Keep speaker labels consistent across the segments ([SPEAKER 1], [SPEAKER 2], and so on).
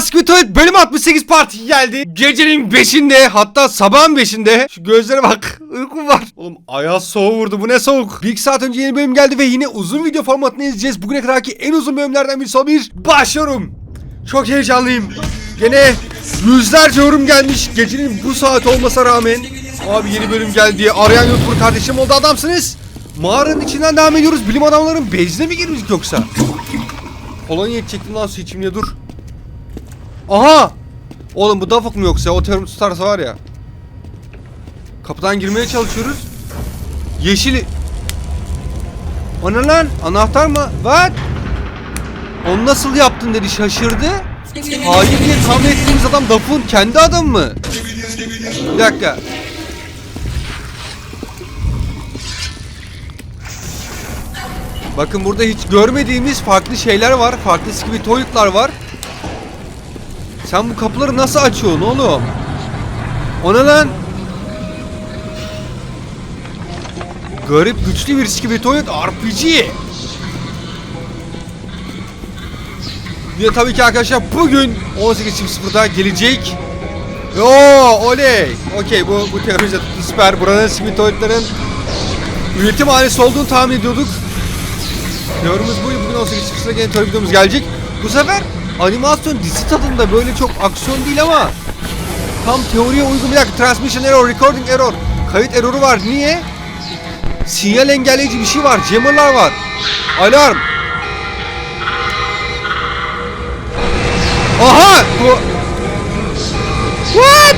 [SPEAKER 1] Squid Tuvalet bölüm 68 parti geldi. Gecenin 5'inde hatta sabahın 5'inde. Şu gözlere bak. Uykum var. Oğlum ayaz soğuk vurdu. Bu ne soğuk. Bir iki saat önce yeni bölüm geldi ve yine uzun video formatını izleyeceğiz. Bugüne kadarki en uzun bölümlerden birisi olabilir. Başlıyorum. Çok heyecanlıyım. Gene yüzlerce yorum gelmiş. Gecenin bu saat olmasa rağmen. Abi yeni bölüm geldi diye arayan YouTuber kardeşim oldu adamsınız. Mağaranın içinden devam ediyoruz. Bilim adamların bezine mi girdik yoksa? Kolonya yetecektim lan su içimle dur. Aha! Oğlum bu Dafok mu yoksa? O terör tutarsa var ya. Kapıdan girmeye çalışıyoruz. Yeşili... O ne lan? Anahtar mı? What? Onu nasıl yaptın dedi şaşırdı. Hayır diye tahmin ettiğimiz adam Dafok'un kendi adam mı? Bir dakika. Bakın burada hiç görmediğimiz farklı şeyler var. Farklı gibi toyutlar var. Sen bu kapıları nasıl açıyorsun oğlum? O ne lan? Garip güçlü bir gibi toyut RPG. Ve tabii ki arkadaşlar bugün 18.00'da gelecek. Oo oley. Okey bu bu teorimiz de süper. Buranın Smitoid'lerin üretim hanesi olduğunu tahmin ediyorduk. Teorimiz bu. Bugün 18.00'da gene teori videomuz gelecek. Bu sefer animasyon dizi tadında böyle çok aksiyon değil ama tam teoriye uygun bir dakika. Transmission error, recording error. Kayıt erroru var. Niye? Sinyal engelleyici bir şey var. Jammer'lar var. Alarm. Aha! Bu... What?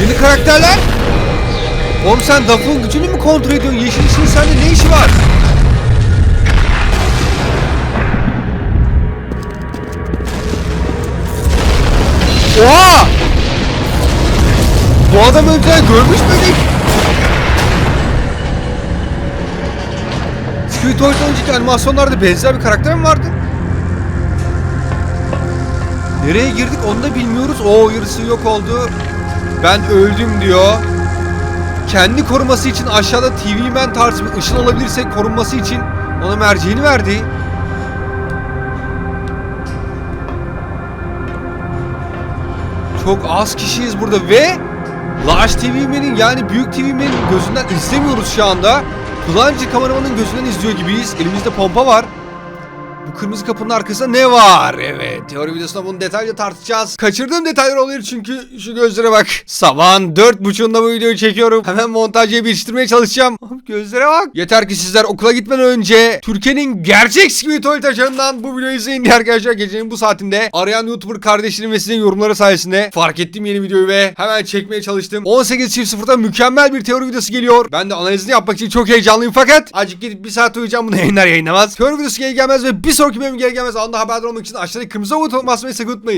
[SPEAKER 1] Yeni karakterler? Oğlum sen Daf'ın gücünü mü kontrol ediyorsun? Yeşil işin sende ne işi var? Oha! Bu adam önceden görmüş müydük? Squid Toys'tan önceki animasyonlarda benzer bir karakter mi vardı? Nereye girdik onu da bilmiyoruz. O yarısı yok oldu. Ben öldüm diyor. Kendi koruması için aşağıda TV Man tarzı bir ışın olabilirse korunması için ona merceğini verdi. Çok az kişiyiz burada ve Large TV Man'in yani Büyük TV Man'in gözünden izlemiyoruz şu anda. Kullanıcı kameramanın gözünden izliyor gibiyiz. Elimizde pompa var. Bu kırmızı kapının arkasında ne var? Evet, teori videosunda bunu detaylıca tartışacağız. Kaçırdığım detaylar oluyor çünkü şu gözlere bak. Sabahın dört buçuğunda bu videoyu çekiyorum. Hemen montajı yetiştirmeye çalışacağım. Abi gözlere bak. Yeter ki sizler okula gitmeden önce Türkiye'nin gerçek Squid Toilet ajanından bu videoyu izleyin diye arkadaşlar. Gecenin bu saatinde arayan YouTuber kardeşlerim ve sizin yorumları sayesinde fark ettim yeni videoyu ve hemen çekmeye çalıştım. 18.00'da mükemmel bir teori videosu geliyor. Ben de analizini yapmak için çok heyecanlıyım fakat azıcık gidip bir saat uyuyacağım bunu yayınlar yayınlamaz. Teori videosu gelir gelmez ve bir sonraki bölüm gelir gelmez anında haberdar olmak için aşağıdaki kırmızı buton basmayı sakın unutmayın.